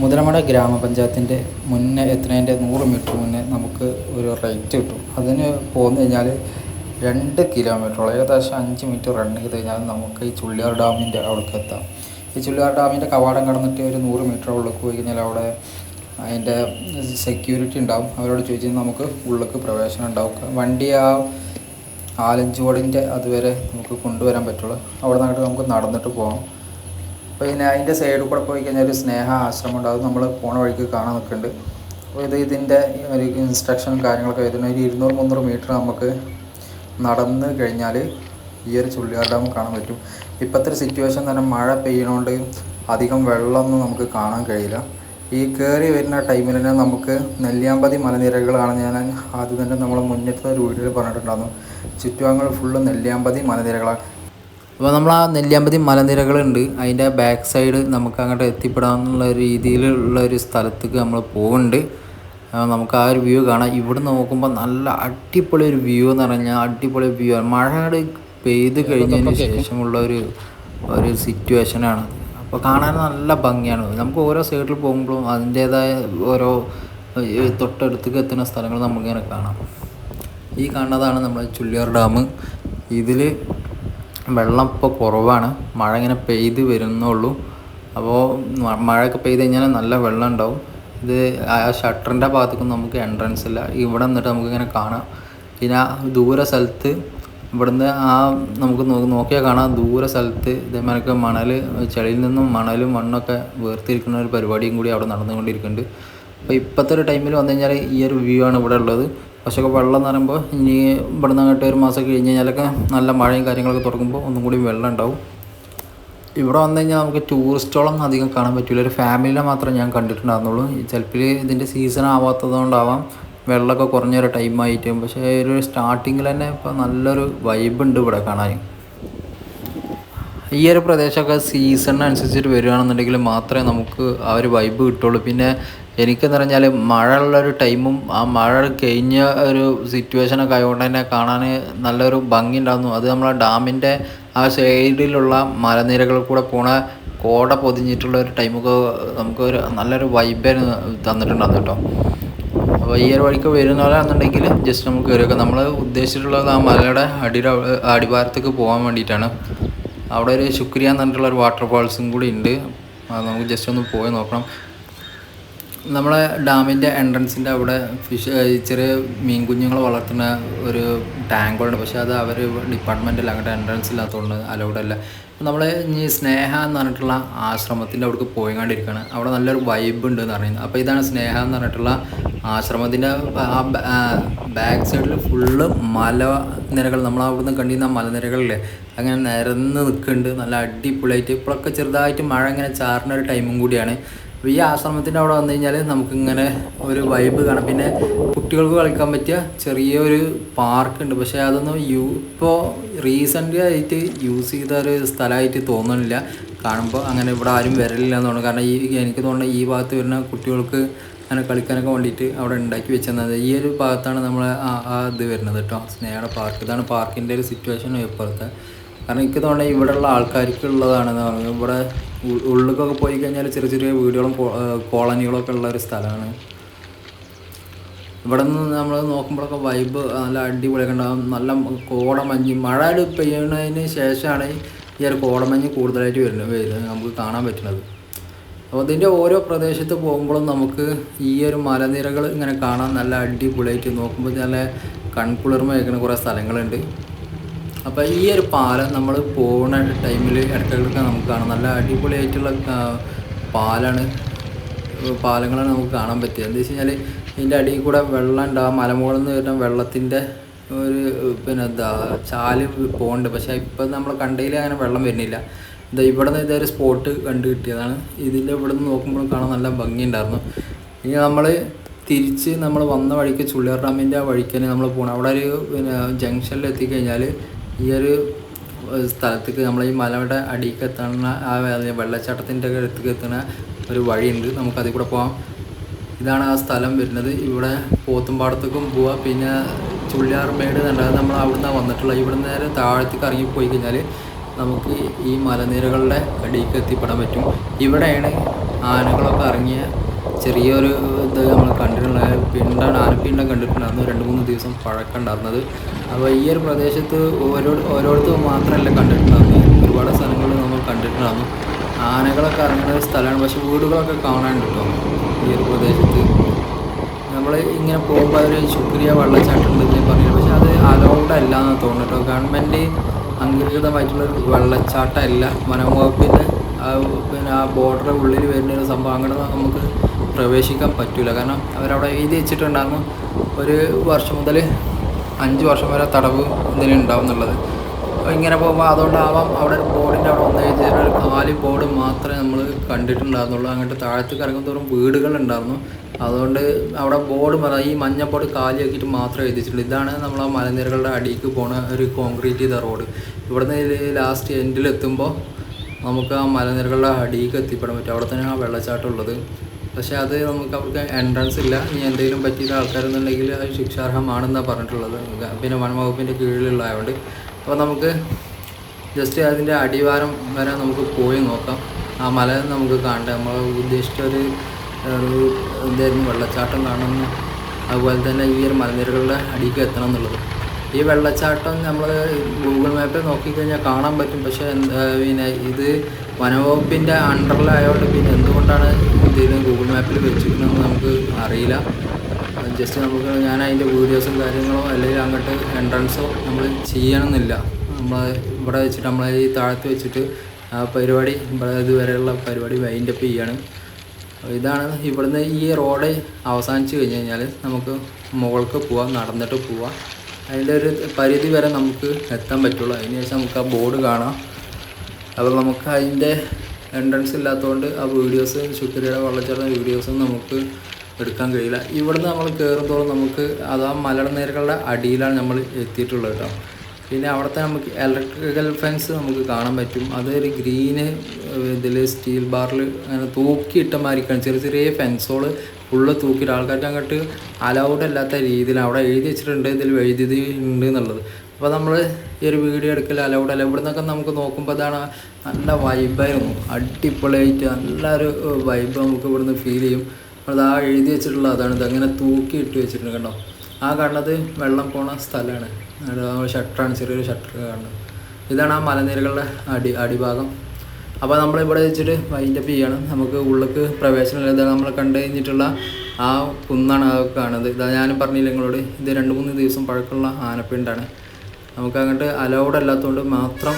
മുതലമട ഗ്രാമപഞ്ചായത്തിന്റെ മുന്നേ എത്തുന്നതിന്റെ നൂറ് മീറ്റർ മുന്നേ നമുക്ക് ഒരു റൈറ്റ് കിട്ടും. അതിന് പോന്നു കഴിഞ്ഞാൽ രണ്ട് കിലോമീറ്ററോളം ഏകദേശം അഞ്ച് മിനിറ്റ് റൺ ചെയ്ത് കഴിഞ്ഞാൽ നമുക്ക് ഈ ചുള്ളിയാർ ഡാമിന്റെ അവിടേക്ക് എത്താം. ഈ ചുള്ളിയാർ ഡാമിന്റെ കവാടം കടന്നിട്ട് ഒരു നൂറ് മീറ്റർ ഉള്ളിലേക്ക് പോയി കഴിഞ്ഞാൽ അവിടെ അതിന്റെ സെക്യൂരിറ്റി ഉണ്ടാവും. അവരോട് ചോദിച്ചാൽ നമുക്ക് ഉള്ളിലേക്ക് പ്രവേശനം ഉണ്ടാവും. വണ്ടി ആ ആലഞ്ചുവടിന്റെ അതുവരെ നമുക്ക് കൊണ്ടുവരാൻ പറ്റുള്ളൂ. അവിടെ നിന്നിട്ട് നമുക്ക് നടന്നിട്ട് പോകാം പിന്നെ അതിന്റെ സൈഡിൽ കൂടെ പോയി കഴിഞ്ഞാൽ ഒരു സ്നേഹ ആശ്രമം ഉണ്ട് അത് നമ്മൾ പോണ വഴിക്ക് കാണാൻ നിൽക്കുന്നുണ്ട് അപ്പോൾ ഇത് ഇതിന്റെ ഒരു ഇൻസ്ട്രക്ഷൻ കാര്യങ്ങളൊക്കെ വരുന്ന ഒരു ഇരുന്നൂറ് മുന്നൂറ് മീറ്റർ നമുക്ക് നടന്ന് കഴിഞ്ഞാൽ ഈ ഒരു ചുള്ളിയാർ ഡാം കാണാൻ പറ്റും. ഇപ്പോഴത്തെ ഒരു സിറ്റുവേഷൻ തന്നെ മഴ പെയ്യണോണ്ട് അധികം വെള്ളമൊന്നും നമുക്ക് കാണാൻ കഴിയില്ല. ഈ കയറി വരുന്ന ടൈമിൽ തന്നെ നമുക്ക് നെല്ലിയാമ്പതി മലനിരകളാണ് ഞാൻ ആദ്യം തന്നെ നമ്മൾ മുന്നത്തെ ഒരു വീഡിയോയിൽ പറഞ്ഞിട്ടുണ്ടായിരുന്നു. ചുറ്റുവാങ്ങൾ ഫുള്ള് നെല്ലിയാമ്പതി മലനിരകളാണ്. അപ്പോൾ നമ്മൾ ആ നെല്ലിയാമ്പതി മലനിരകളുണ്ട്. അതിന്റെ ബാക്ക് സൈഡ് നമുക്ക് അങ്ങോട്ട് എത്തിപ്പെടാമെന്നുള്ള രീതിയിലുള്ള ഒരു സ്ഥലത്തേക്ക് നമ്മൾ പോകുന്നുണ്ട് നമുക്ക് ആ ഒരു വ്യൂ കാണാം. ഇവിടെ നോക്കുമ്പോൾ നല്ല അടിപൊളി ഒരു വ്യൂ എന്ന് പറഞ്ഞാൽ അടിപൊളി വ്യൂ ആണ്. മഴ അങ്ങട് പെയ്ത് കഴിഞ്ഞതിന് ശേഷമുള്ള ഒരു ഒരു സിറ്റുവേഷനാണ് അപ്പോൾ കാണാൻ നല്ല ഭംഗിയാണ്. നമുക്ക് ഓരോ സൈഡിൽ പോകുമ്പോഴും അതിന്റേതായ ഓരോ തൊട്ടടുത്തേക്ക് എത്തുന്ന സ്ഥലങ്ങൾ നമുക്കിങ്ങനെ കാണാം. ഈ കാണുന്നതാണ് നമ്മുടെ ചുള്ളിയാർ ഡാം. ഇതിൽ വെള്ളം ഇപ്പോൾ കുറവാണ്. മഴ ഇങ്ങനെ പെയ്ത് വരുന്നുള്ളൂ. അപ്പോൾ മഴയൊക്കെ പെയ്ത് കഴിഞ്ഞാൽ നല്ല വെള്ളം ഉണ്ടാവും. ഇത് ആ ഷട്ടറിന്റെ ഭാഗത്തേക്കും നമുക്ക് എൻട്രൻസ് ഇല്ല. ഇവിടെ നിന്നിട്ട് നമുക്കിങ്ങനെ കാണാം. പിന്നെ ദൂര സ്ഥലത്ത് ഇവിടുന്ന് ആ നമുക്ക് നോക്കിയാൽ കാണാം. ദൂര സ്ഥലത്ത് ഇതേമാരൊക്കെ മണൽ ചെളിയിൽ നിന്നും മണലും മണ്ണൊക്കെ വേർതിരിക്കുന്ന ഒരു പരിപാടിയും കൂടി അവിടെ നടന്നുകൊണ്ടിരിക്കുന്നുണ്ട്. അപ്പോൾ ഇപ്പോഴത്തെ ഒരു ടൈമിൽ വന്നു കഴിഞ്ഞാൽ ഈ ഒരു വ്യൂ ആണ് ഇവിടെ ഉള്ളത്. പക്ഷേ വെള്ളം എന്ന് പറയുമ്പോൾ ഇനി ഇവിടെ നിന്ന് അങ്ങോട്ട് ഒരു മാസം കഴിഞ്ഞ് കഴിഞ്ഞാലൊക്കെ നല്ല മഴയും കാര്യങ്ങളൊക്കെ തുടങ്ങുമ്പോൾ ഒന്നും കൂടി വെള്ളം ഉണ്ടാവും. ഇവിടെ വന്നു കഴിഞ്ഞാൽ നമുക്ക് ടൂറിസ്റ്റോളം അധികം കാണാൻ പറ്റില്ല. ഒരു ഫാമിലിനെ മാത്രം ഞാൻ കണ്ടിട്ടുണ്ടായിരുന്നുള്ളൂ. ചിലപ്പോൾ ഇതിന്റെ സീസൺ ആവാത്തത് കൊണ്ടാവാം വെള്ളമൊക്കെ കുറഞ്ഞൊരു ടൈമായിട്ട് പക്ഷേ ഒരു സ്റ്റാർട്ടിങ്ങിൽ തന്നെ ഇപ്പോൾ നല്ലൊരു വൈബ് ഉണ്ട് ഇവിടെ കാണാൻ. ഈ ഒരു പ്രദേശമൊക്കെ സീസണിനനുസരിച്ചിട്ട് വരികയാണെന്നുണ്ടെങ്കിൽ മാത്രമേ നമുക്ക് ആ ഒരു വൈബ് കിട്ടുള്ളൂ. പിന്നെ എനിക്കെന്ന് പറഞ്ഞാൽ മഴ ഉള്ളൊരു ടൈമും ആ മഴ കഴിഞ്ഞ ഒരു സിറ്റുവേഷനൊക്കെ ആയതുകൊണ്ട് തന്നെ കാണാൻ നല്ലൊരു ഭംഗി ഉണ്ടായിരുന്നു അത് നമ്മളെ ഡാമിന്റെ ആ സൈഡിലുള്ള മലനിരകളിൽ കൂടെ പോണ കോട പൊതിഞ്ഞിട്ടുള്ള ഒരു ടൈമൊക്കെ നമുക്കൊരു നല്ലൊരു വൈബായിരുന്നു തന്നിട്ടുണ്ടായിരുന്നു കേട്ടോ. അപ്പോൾ ഈ ഒരു വഴിക്ക് വരുന്നവരാണെന്നുണ്ടെങ്കിൽ ജസ്റ്റ് നമുക്ക് കയറിയൊക്കെ നമ്മൾ ഉദ്ദേശിച്ചിട്ടുള്ളത് ആ മലയുടെ അടി അടിവാരത്തേക്ക് പോകാൻ വേണ്ടിയിട്ടാണ്. അവിടെ ഒരു ശുക്രിയ എന്ന് പറഞ്ഞിട്ടുള്ള ഒരു വാട്ടർഫാൾസും കൂടി ഉണ്ട്. അത് നമുക്ക് ജസ്റ്റ് ഒന്ന് പോയി നോക്കണം. നമ്മളെ ഡാമിന്റെ എൻട്രൻസിന്റെ അവിടെ ഫിഷ് ചെറിയ മീൻ കുഞ്ഞുങ്ങൾ വളർത്തുന്ന ഒരു ടാങ്കുണ്ട് പക്ഷേ അത് അവർ ഡിപ്പാർട്ട്മെന്റിൽ അങ്ങോട്ട് എൻട്രൻസ് ഇല്ലാത്തതുകൊണ്ട് അലൗഡ് അല്ല. നമ്മൾ ഈ സ്നേഹ എന്ന് പറഞ്ഞിട്ടുള്ള ആശ്രമത്തിന്റെ അവിടേക്ക് പോയിക്കൊണ്ടിരിക്കുകയാണ് അവിടെ നല്ലൊരു വൈബ് ഉണ്ട് എന്ന് പറയുന്നത്. അപ്പോൾ ഇതാണ് സ്നേഹ എന്ന് പറഞ്ഞിട്ടുള്ള ആശ്രമത്തിന്റെ ആ ബാക്ക് സൈഡിൽ ഫുള്ള് മലനിരകൾ നമ്മൾ അവിടുന്ന് കണ്ടിരുന്ന മലനിരകളില്ലേ? അങ്ങനെ നിരന്ന് നിൽക്കുന്നുണ്ട്. നല്ല അടിപൊളിയായിട്ട് ഇപ്പോഴൊക്കെ ചെറുതായിട്ട് മഴ ഇങ്ങനെ ചാറുന്ന ഒരു ടൈമും കൂടിയാണ്. അപ്പോൾ ഈ ആശ്രമത്തിന്റെ അവിടെ വന്നു കഴിഞ്ഞാൽ നമുക്കിങ്ങനെ ഒരു വൈബ് കാണാം. പിന്നെ കുട്ടികൾക്ക് കളിക്കാൻ പറ്റിയ ചെറിയൊരു പാർക്ക് ഉണ്ട്. പക്ഷേ അതൊന്നും യൂ ഇപ്പോൾ റീസെന്റ് ആയിട്ട് യൂസ് ചെയ്ത ഒരു സ്ഥലമായിട്ട് തോന്നുന്നില്ല കാണുമ്പോൾ അങ്ങനെ ഇവിടെ ആരും വരലില്ല എന്ന് തോന്നുന്നു. കാരണം ഈ എനിക്ക് തോന്നുന്നത് ഈ ഭാഗത്ത് വരുന്ന കുട്ടികൾക്ക് അങ്ങനെ കളിക്കാനൊക്കെ വേണ്ടിയിട്ട് അവിടെ ഉണ്ടാക്കി വെച്ചത് ഈ ഒരു ഭാഗത്താണ് നമ്മൾ ആ ഇത് വരുന്നത് കേട്ടോ. സ്നേഹയുടെ പാർക്ക് ഇതാണ് പാർക്കിന്റെ ഒരു സിറ്റുവേഷൻ ഇപ്പുറത്തെ കാരണം എനിക്ക് തോന്നുന്നത് ഇവിടെയുള്ള ആൾക്കാർക്ക് ഉള്ളതാണെന്ന് പറഞ്ഞു ഇവിടെ ഉള്ളിലേക്കൊക്കെ പോയി കഴിഞ്ഞാൽ ചെറിയ ചെറിയ വീടുകളും കോളനികളൊക്കെ ഉള്ള ഒരു സ്ഥലമാണ്. ഇവിടെ നിന്ന് നമ്മൾ നോക്കുമ്പോഴൊക്കെ വൈബ് നല്ല അടിപൊളിയൊക്കെ ഉണ്ടാകും നല്ല കോടമഞ്ഞ് മഴ പെയ്യുന്നതിന് ശേഷമാണ് ഈ ഒരു കോടമഞ്ഞ് കൂടുതലായിട്ട് വരുന്നത് വരുന്നത് നമുക്ക് കാണാൻ പറ്റുന്നത്. അപ്പോൾ ഇതിന്റെ ഓരോ പ്രദേശത്ത് പോകുമ്പോഴും നമുക്ക് ഈ ഒരു മലനിരകൾ ഇങ്ങനെ കാണാൻ നല്ല അടിപൊളിയായിട്ട് നോക്കുമ്പോൾ നല്ല കൺകുളിർമ വയ്ക്കുന്ന കുറേ സ്ഥലങ്ങളുണ്ട്. അപ്പോൾ ഈ ഒരു പാലം നമ്മൾ പോകുന്ന ടൈമിൽ ഇടയ്ക്കിടയ്ക്ക് നമുക്ക് കാണാം. നല്ല അടിപൊളിയായിട്ടുള്ള പാലാണ് പാലങ്ങളാണ് നമുക്ക് കാണാൻ പറ്റിയത്. എന്താ വെച്ച് കഴിഞ്ഞാൽ ഇതിന്റെ അടിയിൽ കൂടെ വെള്ളം ഉണ്ടാകും മലമുകളിൽ നിന്ന് വരുന്ന വെള്ളത്തിന്റെ ഒരു പിന്നെ എന്താ ചാൽ പോകുന്നുണ്ട് പക്ഷേ ഇപ്പം നമ്മൾ കണ്ടതിൽ അങ്ങനെ വെള്ളം വരുന്നില്ല. ഇതാ ഇവിടെ നിന്ന് ഇതൊരു സ്പോട്ട് കണ്ടു കിട്ടിയതാണ്. ഇതിന്റെ ഇവിടെ നിന്ന് നോക്കുമ്പോൾ കാണാൻ നല്ല ഭംഗിയുണ്ടായിരുന്നു. ഇനി നമ്മൾ തിരിച്ച് നമ്മൾ വന്ന വഴിക്ക് ചുള്ളിയാർ ഡാമിന്റെ ആ വഴിക്ക് തന്നെ നമ്മൾ പോകണം അവിടെ ഒരു പിന്നെ ജംഗ്ഷനിൽ എത്തിക്കഴിഞ്ഞാൽ ഈ ഒരു സ്ഥലത്തേക്ക് നമ്മൾ ഈ മലയുടെ അടിയിലേക്ക് എത്തണ ആ വെള്ളച്ചാട്ടത്തിന്റെ അടുത്തേക്ക് എത്തുന്ന ഒരു വഴിയുണ്ട്. നമുക്ക് അതിൽ കൂടെ പോകാം ഇതാണ് ആ സ്ഥലം വരുന്നത്. ഇവിടെ പോത്തുംപാടത്തേക്കും പോവാം. പിന്നെ ചുള്ളിയാർമേട് കണ്ടാൽ നമ്മൾ അവിടുന്ന് വന്നിട്ടുള്ള. ഇവിടെ നേരെ താഴത്തേക്ക് ഇറങ്ങി പോയി കഴിഞ്ഞാൽ നമുക്ക് ഈ മലനിരകളുടെ അടിയിലേക്ക് എത്തിപ്പെടാൻ പറ്റും. ഇവിടെയാണ് ആനകളൊക്കെ ഇറങ്ങിയ ചെറിയൊരു ഇത് നമ്മൾ കണ്ടിട്ടുള്ള പിണ്ടാണ് ആനപ്പിണ്ടം കണ്ടിട്ടുണ്ടായിരുന്നു. രണ്ട് മൂന്ന് ദിവസം പഴക്കമുണ്ടായിരുന്നത് അപ്പോൾ ഈ ഒരു പ്രദേശത്ത് ഓരോ ഓരോരുത്തർ മാത്രമല്ല കണ്ടിട്ടുണ്ടായിരുന്നു ഒരുപാട് സ്ഥലങ്ങളിൽ നമ്മൾ കണ്ടിട്ടുണ്ടായിരുന്നു. ആനകളൊക്കെ ഇറങ്ങുന്ന സ്ഥലമാണ്. പക്ഷേ വീടുകളൊക്കെ കാണാനുണ്ട് ഈ ഒരു പ്രദേശത്ത്. നമ്മൾ ഇങ്ങനെ പോകുമ്പോൾ അതൊരു ശുക്രിയ വെള്ളച്ചാട്ടമുണ്ടെന്ന് പറഞ്ഞു പക്ഷേ അത് അലൗഡ് അല്ല എന്ന് തോന്നുന്നു കേട്ടോ. ഗവൺമെന്റ് അംഗീകൃതമായിട്ടുള്ളൊരു വെള്ളച്ചാട്ടമല്ല. വനംവകുപ്പിന്റെ ആ പിന്നെ ആ ബോർഡറിന്റെ ഉള്ളിൽ വരുന്ന ഒരു സംഭവം. അങ്ങനെ നമുക്ക് പ്രവേശിക്കാൻ പറ്റില്ല കാരണം അവരവിടെ എഴുതി വെച്ചിട്ടുണ്ടായിരുന്നു ഒരു വർഷം മുതൽ അഞ്ച് വർഷം വരെ തടവ് എന്തെങ്കിലും ഉണ്ടാവും എന്നുള്ളത്. ഇങ്ങനെ പോകുമ്പോൾ അതുകൊണ്ടാവാം അവിടെ ബോർഡിന്റെ അവിടെ ഒന്ന് കഴിഞ്ഞാൽ ഒരു കാലി ബോർഡ് മാത്രമേ നമ്മൾ കണ്ടിട്ടുണ്ടായിരുന്നുള്ളൂ. അങ്ങോട്ട് താഴത്തേക്ക് ഇറങ്ങുന്തോറും വീടുകളുണ്ടായിരുന്നു. അതുകൊണ്ട് അവിടെ ബോർഡ് മല ഈ മഞ്ഞ ബോർഡ് കാലിയാക്കിയിട്ട് മാത്രമേ എഴുതിച്ചിട്ടുള്ളൂ. ഇതാണ് നമ്മൾ ആ മലനിരകളുടെ അടിയിലേക്ക് പോണ ഒരു കോൺക്രീറ്റ് ചെയ്ത റോഡ് ഇവിടുന്ന് ലാസ്റ്റ് എൻഡിലെത്തുമ്പോൾ നമുക്ക് ആ മലനിരകളുടെ അടിയിലേക്ക് എത്തിപ്പെടാൻ പറ്റും. അവിടെ തന്നെ ആ വെള്ളച്ചാട്ടം ഉള്ളത്. പക്ഷേ അത് നമുക്ക് അവർക്ക് എൻട്രൻസ് ഇല്ല. ഇനി എന്തെങ്കിലും പറ്റിയ ആൾക്കാരെന്നുണ്ടെങ്കിൽ അത് ശിക്ഷാർഹമാണെന്നാണ് പറഞ്ഞിട്ടുള്ളത്. പിന്നെ വനംവകുപ്പിന്റെ കീഴിലുള്ളതായതുകൊണ്ട് അപ്പോൾ നമുക്ക് ജസ്റ്റ് അതിന്റെ അടിവാരം വരെ നമുക്ക് പോയി നോക്കാം. ആ മല നമുക്ക് കാണണ്ടേ നമ്മൾ ഉദ്ദേശിച്ച ഒരു എന്തായിരുന്നു വെള്ളച്ചാട്ടം കാണുന്നു അതുപോലെ തന്നെ ഈ ഒരു മലനിരകളുടെ അടിക്ക് എത്തണം എന്നുള്ളത്. ഈ വെള്ളച്ചാട്ടം നമ്മൾ ഗൂഗിൾ മാപ്പിൽ നോക്കിക്കഴിഞ്ഞാൽ കാണാൻ പറ്റും. പക്ഷേ പിന്നെ ഇത് വനവകുപ്പിന്റെ അണ്ടറിലായതുകൊണ്ട് പിന്നെ എന്തുകൊണ്ടാണ് ഇതിന് ഗൂഗിൾ മാപ്പിൽ വെച്ചിരിക്കണമെന്ന് നമുക്ക് അറിയില്ല. ജസ്റ്റ് നമുക്ക് ഞാൻ അതിന്റെ വീഡിയോസും കാര്യങ്ങളോ അല്ലെങ്കിൽ അങ്ങോട്ട് എൻട്രൻസോ നമ്മൾ ചെയ്യണമെന്നില്ല നമ്മൾ ഇവിടെ വെച്ചിട്ട് നമ്മൾ ഈ താഴത്ത് വെച്ചിട്ട് ആ പരിപാടി ഇവിടെ ഇതുവരെയുള്ള പരിപാടി വൈൻഡപ്പ് ചെയ്യാണ്. ഇതാണ് ഇവിടുന്ന് ഈ റോഡ് അവസാനിച്ച് കഴിഞ്ഞ് കഴിഞ്ഞാൽ നമുക്ക് മുകൾക്ക് പോവാം നടന്നിട്ട് പോവാം. അതിന്റെ ഒരു പരിധി വരെ നമുക്ക് എത്താൻ പറ്റുള്ളൂ. അതിന് ശേഷം നമുക്ക് ആ ബോർഡ് കാണാം. അപ്പോൾ നമുക്ക് അതിന്റെ എൻട്രൻസ് ഇല്ലാത്തതുകൊണ്ട് ആ വീഡിയോസ് ശുക്രിയുടെ വെള്ളച്ചാട്ടം വീഡിയോസും നമുക്ക് എടുക്കാൻ കഴിയില്ല. ഇവിടുന്ന് നമ്മൾ കയറുമ്പോഴും നമുക്ക് അത് ആ മലനിരകളുടെ അടിയിലാണ് നമ്മൾ എത്തിയിട്ടുള്ളത് കേട്ടോ. പിന്നെ അവിടുത്തെ നമുക്ക് ഇലക്ട്രിക്കൽ ഫെൻസ് നമുക്ക് കാണാൻ പറ്റും. അതൊരു ഗ്രീന് ഇതിൽ സ്റ്റീൽ ബാറിൽ അങ്ങനെ തൂക്കിയിട്ട മാതിരിക്കാണ്. ചെറിയ ചെറിയ ഫെൻസുകൾ ഫുള്ള് തൂക്കിയിട്ട് ആൾക്കാർക്ക് അങ്ങോട്ട് അലൗഡ് അല്ലാത്ത രീതിയിൽ അവിടെ എഴുതി വെച്ചിട്ടുണ്ട് ഇതിൽ എഴുതിയത് ഉണ്ട് എന്നുള്ളത്. അപ്പോൾ നമ്മൾ ഈ ഒരു വീഡിയോ എടുക്കൽ അലൗഡ് അല്ല? ഇവിടെ നിന്നൊക്കെ നമുക്ക് നോക്കുമ്പോൾ അതാണ് നല്ല വൈബായിരുന്നു അടിപൊളിയായിട്ട് നല്ലൊരു വൈബ് നമുക്ക് ഇവിടുന്ന് ഫീൽ ചെയ്യും. അത് ആ എഴുതി വെച്ചിട്ടുള്ള അതാണ്. ഇതങ്ങനെ തൂക്കി ഇട്ട് വെച്ചിട്ടുണ്ട് കണ്ടോ? ആ കണ്ടത് വെള്ളം പോണ സ്ഥലമാണ് ഷട്ടറാണ് ചെറിയൊരു ഷട്ടർ കാണുന്നത്. ഇതാണ് ആ മലനിരകളുടെ അടി അടിഭാഗം. അപ്പോൾ നമ്മളിവിടെ വെച്ചിട്ട് വൈൻഡപ്പ് ചെയ്യണം. നമുക്ക് ഉള്ളിലേക്ക് പ്രവേശനം ഇതാണ് നമ്മൾ കണ്ടു കഴിഞ്ഞിട്ടുള്ള ആ കുന്നാണ് കാണുന്നത്. ഇതാ ഞാനും പറഞ്ഞില്ല നിങ്ങളോട്? ഇത് രണ്ട് മൂന്ന് ദിവസം പഴക്കമുള്ള ആനപ്പിണ്ടാണ്. നമുക്ക് അങ്ങോട്ട് അലൗഡ് അല്ലാത്തതുകൊണ്ട് മാത്രം